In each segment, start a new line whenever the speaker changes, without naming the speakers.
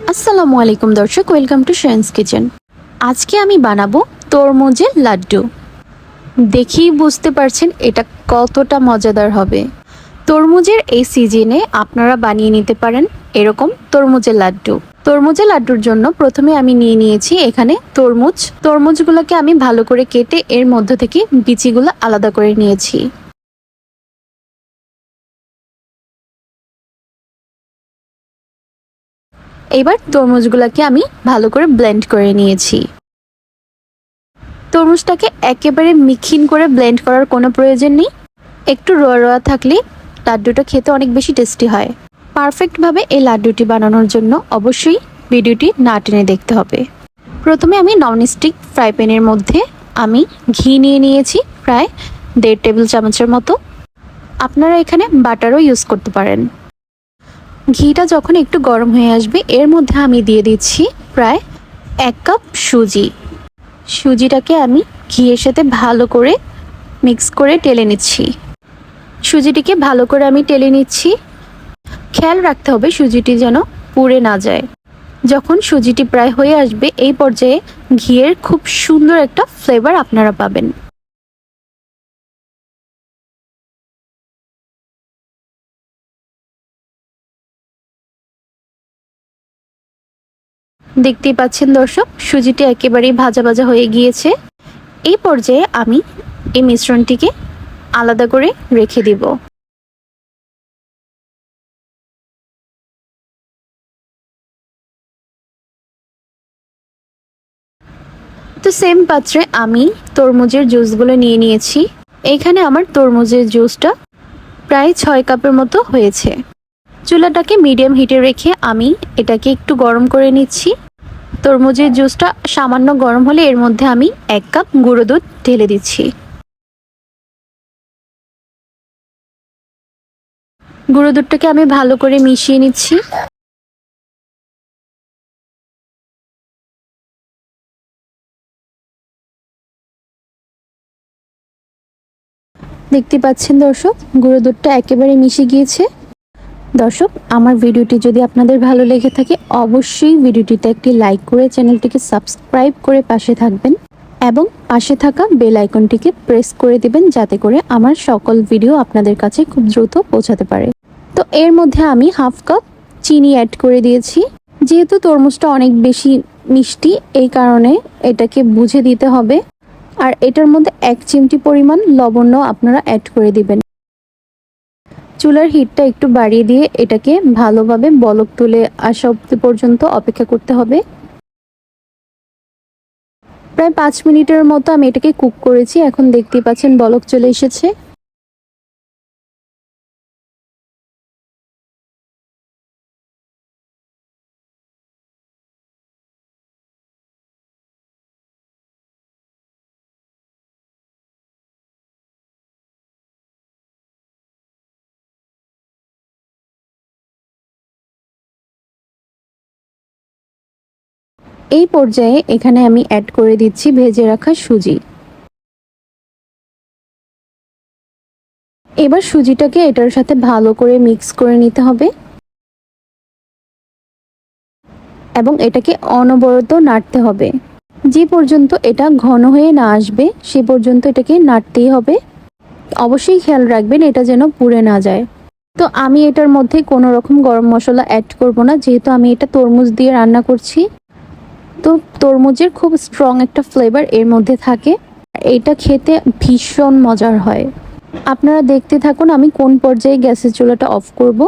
আসসালামু আলাইকুম দর্শক, ওয়েলকাম টু শাইন্স কিচেন আজকে আমি বানাবো তরমুজের লাড্ডু। দেখেই বুঝতে পারছেন এটা কতটা মজাদার হবে। তরমুজের এই সিজনে আপনারা বানিয়ে নিতে পারেন এরকম তরমুজের লাড্ডু। তরমুজের লাড্ডুর জন্য প্রথমে আমি নিয়ে নিয়েছি এখানে তরমুজ। তরমুজগুলোকে আমি ভালো করে কেটে এর মধ্য থেকে বিচিগুলো আলাদা করে নিয়েছি। এবার তরমুজগুলোকে আমি ভালো করে ব্লেন্ড করে নিয়েছি। তরমুজটাকে একেবারে মিক্ষিন করে ব্লেন্ড করার কোনো প্রয়োজন নেই। একটু রোয়া রোয়া থাকলে লাড্ডুটা খেতে অনেক বেশি টেস্টি হয়। পারফেক্টভাবে এই লাড্ডুটি বানানোর জন্য অবশ্যই ভিডিওটি না টেনে দেখতে হবে। প্রথমে আমি ননস্টিক ফ্রাই প্যানের মধ্যে আমি ঘি নিয়ে নিয়েছি প্রায় দেড় টেবিল চামচের মতো। আপনারা এখানে বাটারও ইউজ করতে পারেন। ঘিটা যখন একটু গরম হয়ে আসবে, এর মধ্যে আমি দিয়ে দিচ্ছি প্রায় এক কাপ সুজি। সুজিটাকে আমি ঘিয়ের সাথে ভালো করে মিক্স করে টেলে নিচ্ছি। সুজিটিকে ভালো করে আমি টেলে নিচ্ছি। খেয়াল রাখতে হবে সুজিটি যেন পুড়ে না যায়। যখন সুজিটি প্রায় হয়ে আসবে, এই পর্যায়ে ঘিয়ের খুব সুন্দর একটা ফ্লেভার আপনারা পাবেন। দেখতেই পাচ্ছেন দর্শক, সুজিটি একেবারেই ভাজা ভাজা হয়ে গিয়েছে। এই পর্যায়ে আমি এই মিশ্রণটিকে আলাদা করে রেখে দিব। তো সেম পাত্রে আমি তরমুজের জুসগুলো নিয়ে নিয়েছি। এখানে আমার তরমুজের জুসটা প্রায় ছয় কাপের মতো হয়েছে। চুলাটাকে মিডিয়াম হিটে রেখে আমি এটাকে একটু গরম করে নিচ্ছি। তরমুজের জুসটা সামান্য গরম হলে এর মধ্যে আমি এক কাপ গুঁড়ো দুধ ঢেলে দিচ্ছি। গুঁড়ো দুধটাকে আমি ভালো করে মিশিয়ে নিচ্ছি। দেখতে পাচ্ছেন দর্শক, গুঁড়ো দুধটা একেবারে মিশে গিয়েছে। দর্শক, আমার ভিডিওটি যদি আপনাদের ভালো লেগে থাকে, অবশ্যই ভিডিওটিতে একটি লাইক করে চ্যানেলটিকে সাবস্ক্রাইব করে পাশে থাকবেন এবং পাশে থাকা বেল আইকনটিকে প্রেস করে দিবেন যাতে করে আমার সকল ভিডিও আপনাদের কাছে খুব দ্রুত পৌঁছাতে পারে। তো এর মধ্যে আমি হাফ কাপ চিনি অ্যাড করে দিয়েছি। যেহেতু তরমুজটা অনেক বেশি মিষ্টি, এই কারণে এটাকে বুঝে দিতে হবে। আর এটার মধ্যে এক চিমটি পরিমাণ লবণ্য আপনারা অ্যাড করে দিবেন। চুলার হিটটা একটু বাড়িয়ে দিয়ে এটাকে ভালোভাবে বলক তুলে আসা অব্দি পর্যন্ত অপেক্ষা করতে হবে। প্রায় পাঁচ মিনিটের মতো আমি এটাকে কুক করেছি। এখন দেখতেই পাচ্ছেন বলক চলে এসেছে। এই পর্যায়ে এখানে আমি অ্যাড করে দিচ্ছি ভেজে রাখা সুজি। এবার সুজিটাকে এটার সাথে ভালো করে মিক্স করে নিতে হবে। এবং এটাকে অনবরত নাড়তে হবে। যে পর্যন্ত এটা ঘন হয়ে না আসবে, সে পর্যন্ত এটাকে নাড়তেই হবে। অবশ্যই খেয়াল রাখবেন, এটা যেন পুড়ে না যায়। তো আমি এটার মধ্যে কোনো রকম গরম মশলা অ্যাড করব না, যেহেতু আমি এটা তরমুজ দিয়ে রান্না করছি। তো তরমুজের খুব স্ট্রং একটা ফ্লেভার এর মধ্যে থাকে। এটা খেতে ভীষণ মজার হয়। আপনারা দেখতে থাকুন, আমি কোন পর্যায়ে গ্যাসের চুলাটা অফ করব।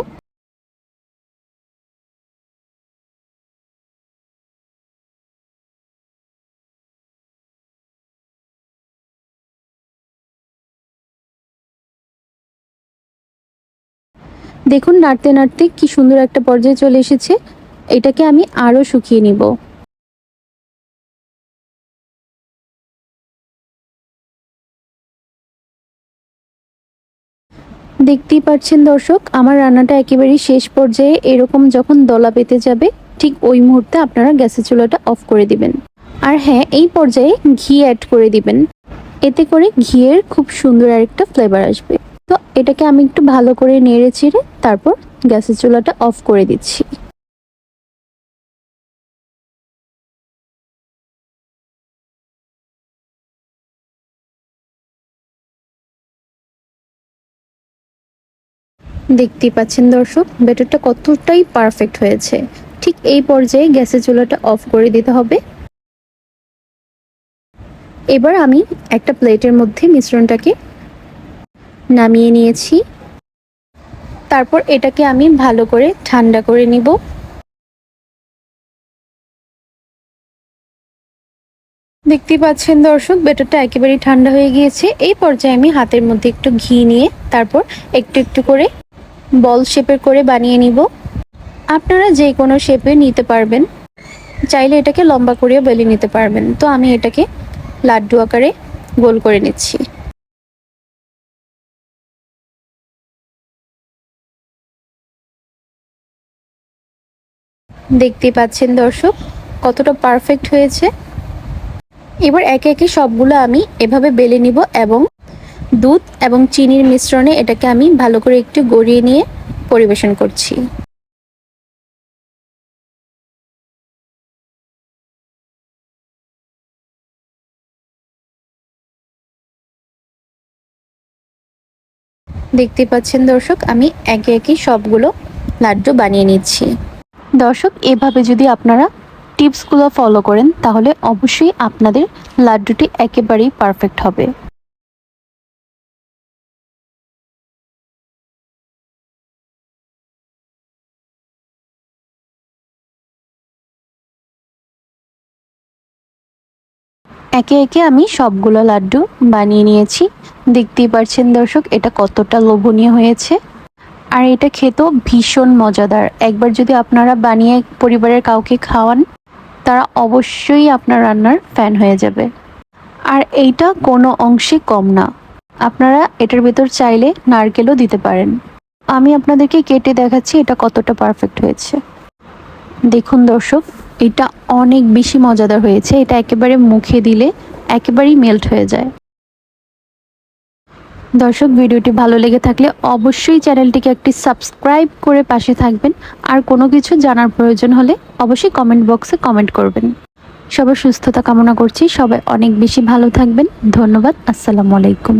দেখুন, নাড়তে নাড়তে কি সুন্দর একটা পর্যায়ে চলে এসেছে। এটাকে আমি আরও শুকিয়ে নিব। দেখতেই পাচ্ছেন দর্শক, আমার রান্নাটা একেবারেই শেষ পর্যায়ে এরকম যখন দলা পেতে যাবে, ঠিক ওই মুহূর্তে আপনারা গ্যাসের চুলাটা অফ করে দিবেন। আর হ্যাঁ এই পর্যায়ে ঘি অ্যাড করে দিবেন। এতে করে ঘিয়ের খুব সুন্দর আরেকটা ফ্লেভার আসবে। তো এটাকে আমি একটু ভালো করে নেড়ে চেড়ে তারপর গ্যাসের চুলাটা অফ করে দিচ্ছি। দেখতেই পাচ্ছেন দর্শক, ব্যাটারটা কতটাই পারফেক্ট হয়েছে। ঠিক এই পর্যায়ে গ্যাসের চুলাটা অফ করে দিতে হবে। এবার আমি একটা প্লেটের মধ্যে মিশ্রণটাকে নামিয়ে নিয়েছি। তারপর এটাকে আমি ভালো করে ঠান্ডা করে নিব। দেখতে পাচ্ছেন দর্শক বেটারটা একেবারেই ঠান্ডা হয়ে গিয়েছে। এই পর্যায়ে আমি হাতের মধ্যে একটু ঘি নিয়ে তারপর একটু একটু করে বল শেপের করে বানিয়ে নিব। আপনারা যে কোনো শেপে নিতে পারবেন। চাইলে এটাকে লম্বা করেও বেলে নিতে পারবেন। তো আমি এটাকে লাড্ডু আকারে গোল করে নিচ্ছি। দেখতে পাচ্ছেন দর্শক, কতটা পারফেক্ট হয়েছে। এবার একে একে সবগুলো আমি এভাবে বেলে নিব এবং দুধ এবং চিনির মিশ্রণে এটাকে আমি ভালো করে একটু গড়িয়ে নিয়ে পরিবেশন করছি। দেখতে পাচ্ছেন দর্শক, আমি একে একে সবগুলো লাড্ডু বানিয়ে নিচ্ছি। দর্শক, এভাবে যদি আপনারা টিপসগুলো ফলো করেন, তাহলে অবশ্যই আপনাদের লাড্ডুটি একেবারেই পারফেক্ট হবে। একে একে আমি সবগুলো লাড্ডু বানিয়ে নিয়েছি। দেখতেই পারছেন দর্শক, এটা কতটা লোভনীয় হয়েছে। আর এটা খেতেও ভীষণ মজাদার। একবার যদি আপনারা বানিয়ে পরিবারের কাউকে খাওয়ান, তারা অবশ্যই আপনার রান্নার ফ্যান হয়ে যাবে। আর এইটা কোনো অংশে কম না। আপনারা এটার ভেতর চাইলে নারকেলও দিতে পারেন। আমি আপনাদেরকে কেটে দেখাচ্ছি এটা কতটা পারফেক্ট হয়েছে। দেখুন দর্শক এটা অনেক বেশি মজাদার হয়েছে। এটা একেবারে মুখে দিলে একেবারেই মেল্ট হয়ে যায়। দর্শক, ভিডিওটি ভালো লেগে থাকলে অবশ্যই চ্যানেলটিকে একটি সাবস্ক্রাইব করে পাশে থাকবেন। আর কোনো কিছু জানার প্রয়োজন হলে অবশ্যই কমেন্ট বক্সে কমেন্ট করবেন। সবার সুস্থতা কামনা করছি। সবাই অনেক বেশি ভালো থাকবেন। ধন্যবাদ। আসসালামু আলাইকুম।